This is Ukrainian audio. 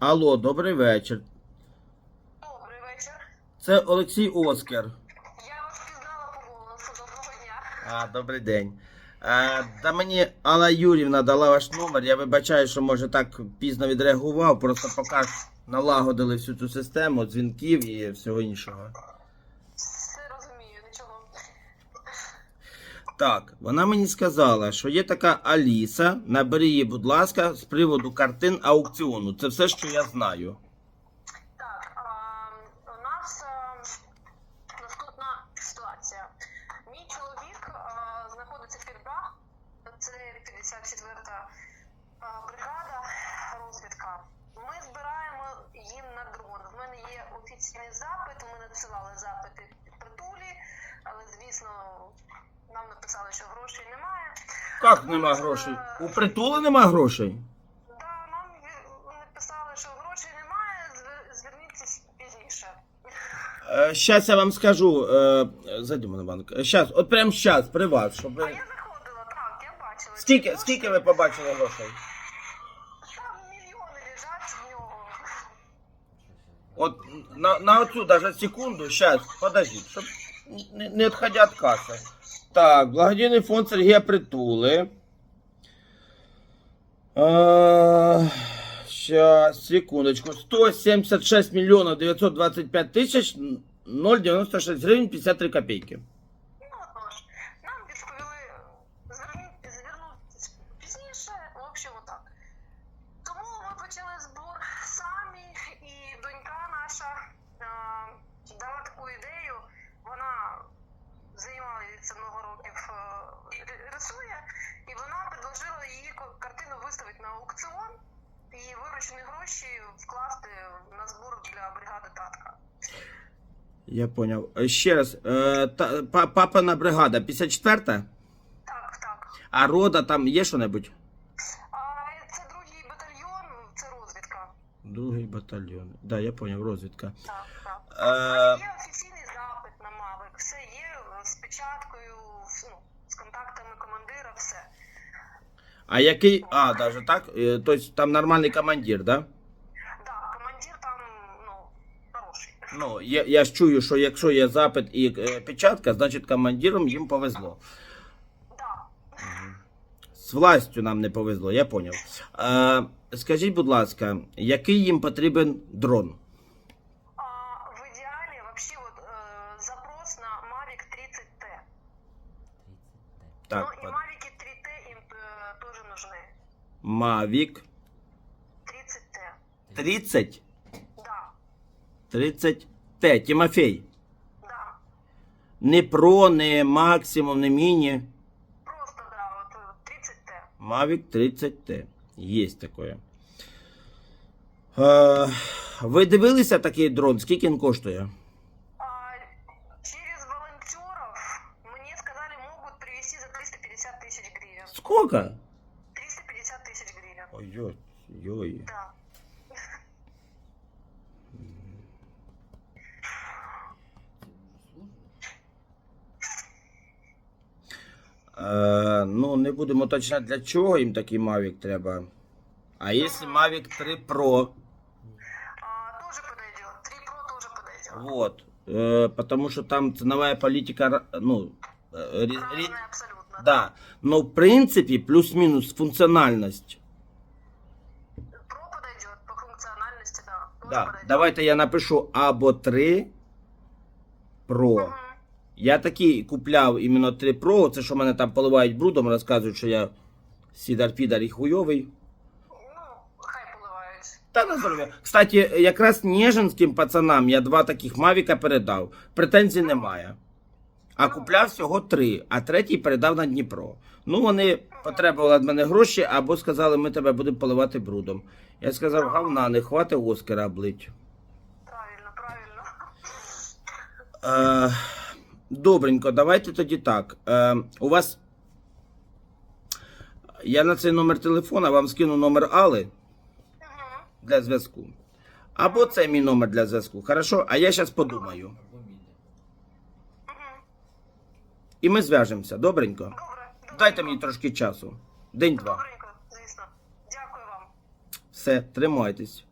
Алло, добрий вечір. Добрий вечір. Це Олексій Оскар. Я вас пізнала по голосу. Доброго дня. А, добрий день. А, та мені Алла Юрівна дала ваш номер. Я вибачаю, що може так пізно відреагував. Просто поки налагодили всю цю систему дзвінків і всього іншого. Так, вона мені сказала, що є така Аліса. Набери її, будь ласка, з приводу картин аукціону. Це все, що я знаю. Так, а, у нас а, наступна ситуація. Мій чоловік а, знаходиться в Фірбах. Це 54-та бригада розвідка. Ми збираємо їм на дрон. В мене є офіційний запит. Ми надсилали запити притулі, але звісно. Нам написали, що грошей немає. Як нема грошей? У притули нема грошей? Да, нам написали, що грошей немає, зверніться пізніше. Зараз я вам скажу. Е, зайдемо на банк. Зараз, от прямо зараз, при вас, щоб А ви. я заходила, так, я бачила. Скільки, скільки ви побачили грошей? Там мільйони лежать в нього. От на, на оцю даже секунду, сейчас, подождіть, щоб не, не відходя від каси. Так, благодійний фонд Сергія Притули. Сейчас, секундочку. 176 мільйонів 925 тисяч 096 гривень 53 копійки. Я поняв. Е, Ще раз, е, та, па- папина бригада 54-та? Так, так. А рода там є що-небудь? А це другий батальйон, це розвідка. Другий батальйон. Да, я поняв, розвідка. Так, так. Е, є офіційний запит на Мавик, все є е, з печаткою, ну, з контактами командира, все. А який. А, даже так? Е, Тобто там нормальний командир? Да, командир там, ну, хороший. Ну, я, я ж чую, що якщо є запит і е, печатка, значить командирам їм повезло. З властю нам не повезло, я поняв. Е, скажіть, будь ласка, який їм потрібен дрон? А в ідеалі вообще вот е, запрос на Mavic 30T. Так, ну, і Mavic 3T їм е, теж нужны. Mavic 30T. 30 Да, 30 Т. Тимофей. да. Не Pro, не Maximum, не Mini. Просто, да, вот е, 30T. Mavic 30T. Есть такое. Е, ви дивилися такий дрон? Скільки він коштує? А, через волонтеров мне сказали, могут привезти за 350 тысяч гривен. Сколько? 350 тысяч гривен. Ой, ой. Да. Е, ну, не будемо уточняти, для чого їм такий Mavic треба. А якщо Mavic 3 Pro? А, тоже подойдет. 3 Pro тоже подойдет. Вот. Е, потому що там цінова політика, р- ну, е, рі- рі- Разные абсолютно. да. Но в принципі плюс-мінус функціональність. Pro подойдет по функциональности, да. Тоже Да. подойдет. Давайте я напишу або 3 Pro. Мгм. Я такий купляв іменно 3 Pro, це що мене там поливають брудом, розказують, що я сідар-підар і хуйовий. Ну, хай поливають. Та на здоров'я. Кстати, якраз Ніжинським пацанам я два таких Мавіка передав. Претензій немає. А купляв всього три, а третій передав на Дніпро. Ну, вони потребували від мене гроші або сказали, ми тебе будемо поливати брудом. Я сказав, говна, не хватить Оскара облить. Правильно, правильно. Е, добренько, давайте тоді так. Е, у вас. Я на цей номер телефона вам скину номер Мгм. для зв'язку. Або це мій номер для зв'язку. Хорошо? А я зараз подумаю. І ми зв'яжемося. Добренько. Добре. Дайте мені трошки часу. День-два. Добренько, звісно. Дякую вам. Все, тримайтесь.